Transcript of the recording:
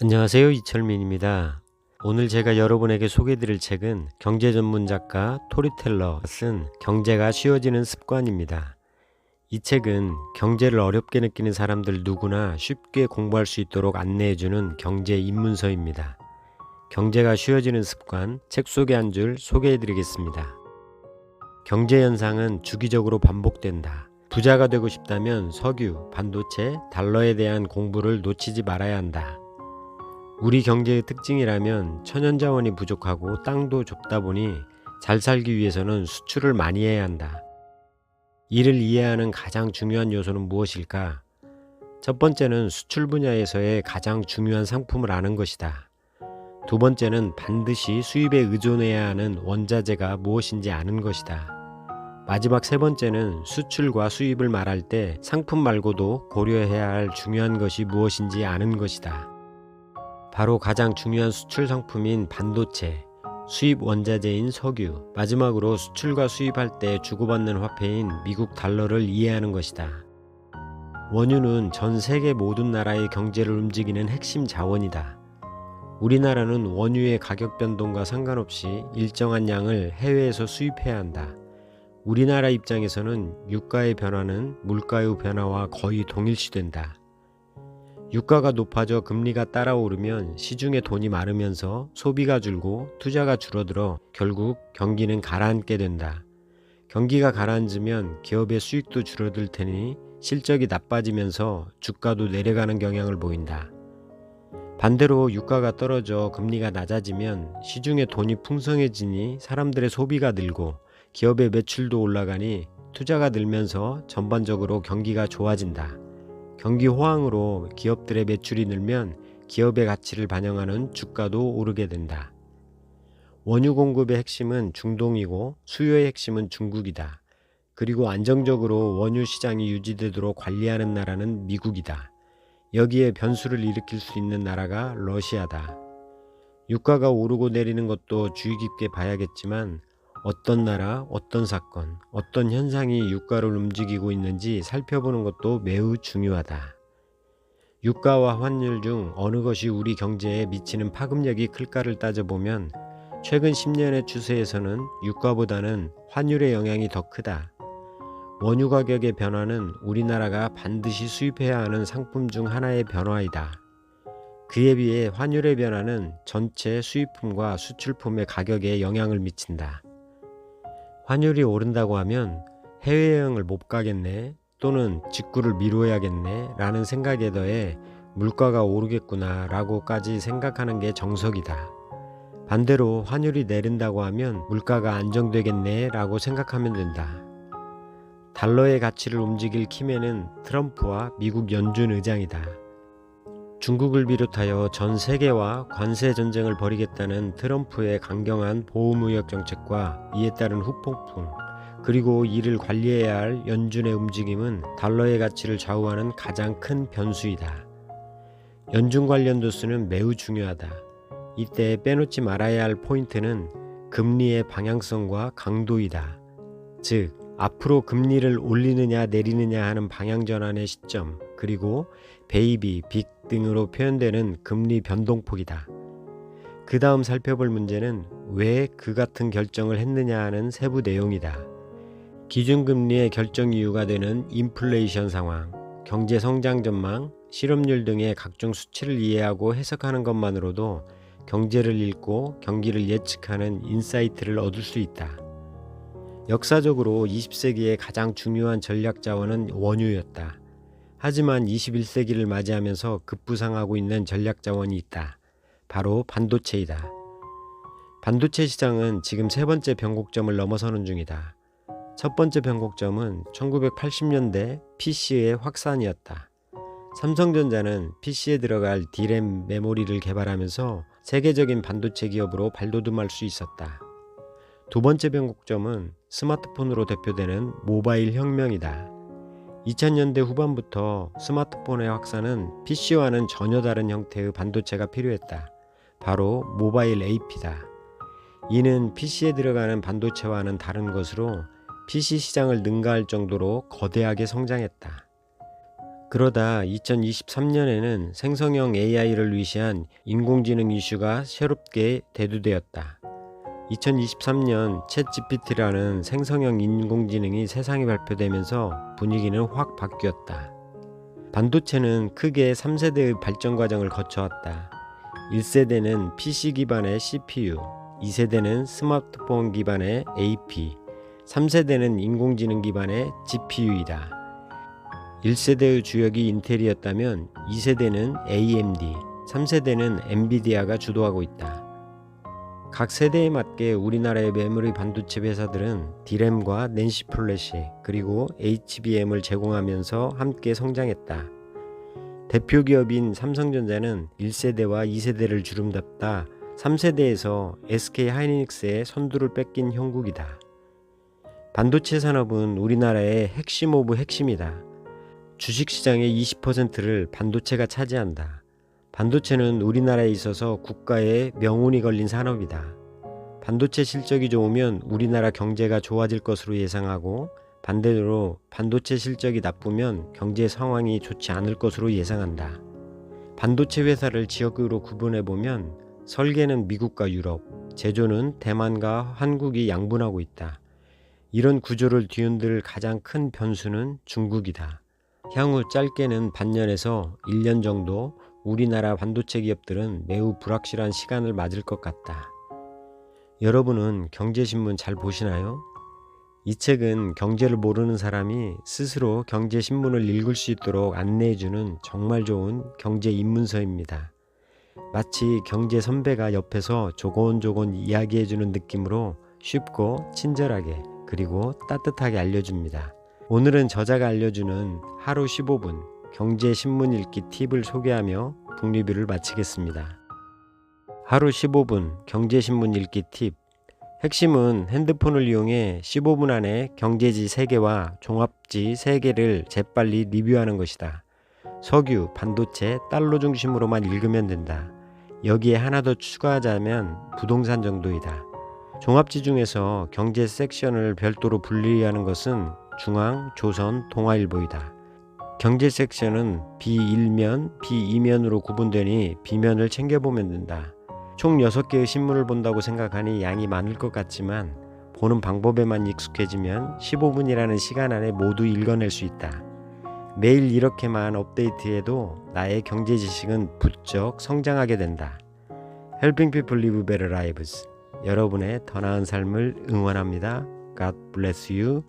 안녕하세요. 이철민입니다. 오늘 제가 여러분에게 소개드릴 책은 경제 전문 작가 토리텔러가 쓴 경제가 쉬워지는 습관입니다. 이 책은 경제를 어렵게 느끼는 사람들 누구나 쉽게 공부할 수 있도록 안내해주는 경제 입문서입니다. 경제가 쉬워지는 습관 책 속의 한줄 소개해드리겠습니다. 경제 현상은 주기적으로 반복된다. 부자가 되고 싶다면 석유, 반도체, 달러에 대한 공부를 놓치지 말아야 한다. 우리 경제의 특징이라면 천연자원이 부족하고 땅도 좁다 보니 잘 살기 위해서는 수출을 많이 해야 한다. 이를 이해하는 가장 중요한 요소는 무엇일까? 첫 번째는 수출 분야에서의 가장 중요한 상품을 아는 것이다. 두 번째는 반드시 수입에 의존해야 하는 원자재가 무엇인지 아는 것이다. 마지막 세 번째는 수출과 수입을 말할 때 상품 말고도 고려해야 할 중요한 것이 무엇인지 아는 것이다. 바로 가장 중요한 수출 상품인 반도체, 수입 원자재인 석유, 마지막으로 수출과 수입할 때 주고받는 화폐인 미국 달러를 이해하는 것이다. 원유는 전 세계 모든 나라의 경제를 움직이는 핵심 자원이다. 우리나라는 원유의 가격 변동과 상관없이 일정한 양을 해외에서 수입해야 한다. 우리나라 입장에서는 유가의 변화는 물가의 변화와 거의 동일시된다. 유가가 높아져 금리가 따라오르면 시중에 돈이 많으면서 소비가 줄고 투자가 줄어들어 결국 경기는 가라앉게 된다. 경기가 가라앉으면 기업의 수익도 줄어들 테니 실적이 나빠지면서 주가도 내려가는 경향을 보인다. 반대로 유가가 떨어져 금리가 낮아지면 시중에 돈이 풍성해지니 사람들의 소비가 늘고 기업의 매출도 올라가니 투자가 늘면서 전반적으로 경기가 좋아진다. 경기 호황으로 기업들의 매출이 늘면 기업의 가치를 반영하는 주가도 오르게 된다. 원유 공급의 핵심은 중동이고 수요의 핵심은 중국이다. 그리고 안정적으로 원유 시장이 유지되도록 관리하는 나라는 미국이다. 여기에 변수를 일으킬 수 있는 나라가 러시아다. 유가가 오르고 내리는 것도 주의 깊게 봐야겠지만 어떤 나라, 어떤 사건, 어떤 현상이 유가를 움직이고 있는지 살펴보는 것도 매우 중요하다. 유가와 환율 중 어느 것이 우리 경제에 미치는 파급력이 클까를 따져보면 최근 10년의 추세에서는 유가보다는 환율의 영향이 더 크다. 원유 가격의 변화는 우리나라가 반드시 수입해야 하는 상품 중 하나의 변화이다. 그에 비해 환율의 변화는 전체 수입품과 수출품의 가격에 영향을 미친다. 환율이 오른다고 하면 해외여행을 못 가겠네 또는 직구를 미루어야겠네 라는 생각에 더해 물가가 오르겠구나 라고까지 생각하는 게 정석이다. 반대로 환율이 내린다고 하면 물가가 안정되겠네 라고 생각하면 된다. 달러의 가치를 움직일 키맨은 트럼프와 미국 연준 의장이다. 중국을 비롯하여 전 세계와 관세 전쟁을 벌이겠다는 트럼프의 강경한 보호무역 정책과 이에 따른 후폭풍, 그리고 이를 관리해야 할 연준의 움직임은 달러의 가치를 좌우하는 가장 큰 변수이다. 연준 관련 도수는 매우 중요하다. 이때 빼놓지 말아야 할 포인트는 금리의 방향성과 강도이다. 즉, 앞으로 금리를 올리느냐 내리느냐 하는 방향 전환의 시점, 그리고 베이비, 빅 등으로 표현되는 금리 변동폭이다. 그 다음 살펴볼 문제는 왜 그 같은 결정을 했느냐 하는 세부 내용이다. 기준금리의 결정 이유가 되는 인플레이션 상황, 경제 성장 전망, 실업률 등의 각종 수치를 이해하고 해석하는 것만으로도 경제를 읽고 경기를 예측하는 인사이트를 얻을 수 있다. 역사적으로 20세기의 가장 중요한 전략 자원은 원유였다. 하지만 21세기를 맞이하면서 급부상하고 있는 전략 자원이 있다. 바로 반도체이다. 반도체 시장은 지금 세 번째 변곡점을 넘어서는 중이다. 첫 번째 변곡점은 1980년대 PC의 확산이었다. 삼성전자는 PC에 들어갈 D램 메모리를 개발하면서 세계적인 반도체 기업으로 발돋움할 수 있었다. 두 번째 변곡점은 스마트폰으로 대표되는 모바일 혁명이다. 2000년대 후반부터 스마트폰의 확산은 PC와는 전혀 다른 형태의 반도체가 필요했다. 바로 모바일 AP다. 이는 PC에 들어가는 반도체와는 다른 것으로 PC 시장을 능가할 정도로 거대하게 성장했다. 그러다 2023년에는 생성형 AI를 위시한 인공지능 이슈가 새롭게 대두되었다. 2023년 챗 GPT라는 생성형 인공지능이 세상에 발표되면서 분위기는 확 바뀌었다. 반도체는 크게 3세대의 발전 과정을 거쳐왔다. 1세대는 PC 기반의 CPU, 2세대는 스마트폰 기반의 AP, 3세대는 인공지능 기반의 GPU이다. 1세대의 주역이 인텔이었다면 2세대는 AMD, 3세대는 엔비디아가 주도하고 있다. 각 세대에 맞게 우리나라의 메모리 반도체 회사들은 디램과 낸시 플래시 그리고 HBM을 제공하면서 함께 성장했다. 대표 기업인 삼성전자는 1세대와 2세대를 주름잡다 3세대에서 SK 하이닉스의 선두를 뺏긴 형국이다. 반도체 산업은 우리나라의 핵심 오브 핵심이다. 주식시장의 20%를 반도체가 차지한다. 반도체는 우리나라에 있어서 국가의 명운이 걸린 산업이다. 반도체 실적이 좋으면 우리나라 경제가 좋아질 것으로 예상하고 반대로 반도체 실적이 나쁘면 경제 상황이 좋지 않을 것으로 예상한다. 반도체 회사를 지역으로 구분해 보면 설계는 미국과 유럽, 제조는 대만과 한국이 양분하고 있다. 이런 구조를 뒤흔들 가장 큰 변수는 중국이다. 향후 짧게는 반년에서 1년 정도 우리나라 반도체 기업들은 매우 불확실한 시간을 맞을 것 같다. 여러분은 경제신문 잘 보시나요? 이 책은 경제를 모르는 사람이 스스로 경제신문을 읽을 수 있도록 안내해주는 정말 좋은 경제 입문서입니다. 마치 경제 선배가 옆에서 조곤조곤 이야기해주는 느낌으로 쉽고 친절하게 그리고 따뜻하게 알려줍니다. 오늘은 저자가 알려주는 하루 15분 경제 신문 읽기 팁을 소개하며 북리뷰를 마치겠습니다. 하루 15분 경제 신문 읽기 팁 핵심은 핸드폰을 이용해 15분 안에 경제지 3개와 종합지 3개를 재빨리 리뷰하는 것이다. 석유, 반도체, 달러 중심으로만 읽으면 된다. 여기에 하나 더 추가하자면 부동산 정도이다. 종합지 중에서 경제 섹션을 별도로 분리하는 것은 중앙, 조선, 동아일보이다. 경제 섹션은 비일면, 비이면으로 구분되니 비면을 챙겨보면 된다. 총 6개의 신문을 본다고 생각하니 양이 많을 것 같지만 보는 방법에만 익숙해지면 15분이라는 시간 안에 모두 읽어낼 수 있다. 매일 이렇게만 업데이트해도 나의 경제 지식은 부쩍 성장하게 된다. Helping people live better lives. 여러분의 더 나은 삶을 응원합니다. God bless you.